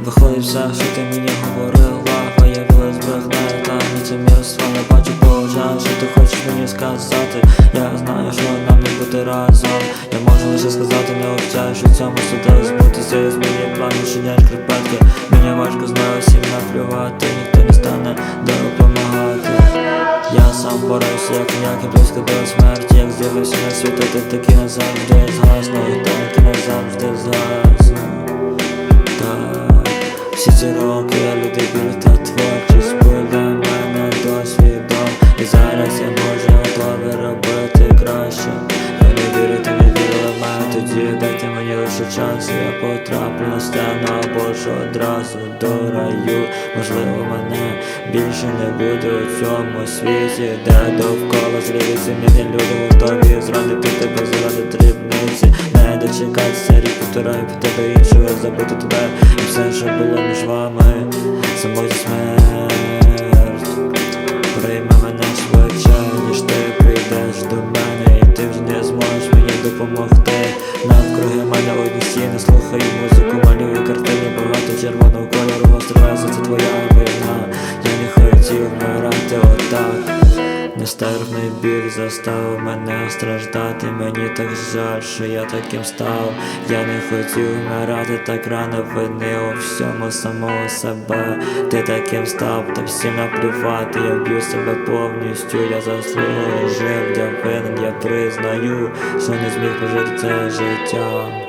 Виходить все, що ти мені говорила? Виявилось брехня, та лицемірство. Не бачу по що ти хочеш мені сказати? Я знаю, що нам не бути разом. Я можу лише сказати, не обіцяю, що в цьому суде збутися Я змінюю плани, шинять шкарпетки Мені важко знаю всім наплювати. Ніхто не стане допомагати. Я сам борюся, як ніяк, близько до смерті. Як з'явився на світ, ти таки назавжди згасну І так і назавжди всі ці роки я біль та творчість. Для мене досвідом І зараз я можу готовий робити краще. Я не вірю, ти не вірила в мене. Тоді Дайте мені лише час, я потраплю на сцену Або ж одразу до раю. Можливо, мене більше не буде у цьому світі Де довкола злі сім'яні люди готові зрадити тебе заради дрібниці. Не дочекатися рік півтора і піти до іншого забути тебе. І все, що було між вами Самоті смерть Нестерпний біль заставив мене страждати. Мені так жаль, що я таким став. Я не хотів вмирати так рано вини у всьому самого себе. Ти таким став, та всім наплювати. Я вб'ю себе повністю, я заслужив, я винен, я признаю, що не зміг прожити це життя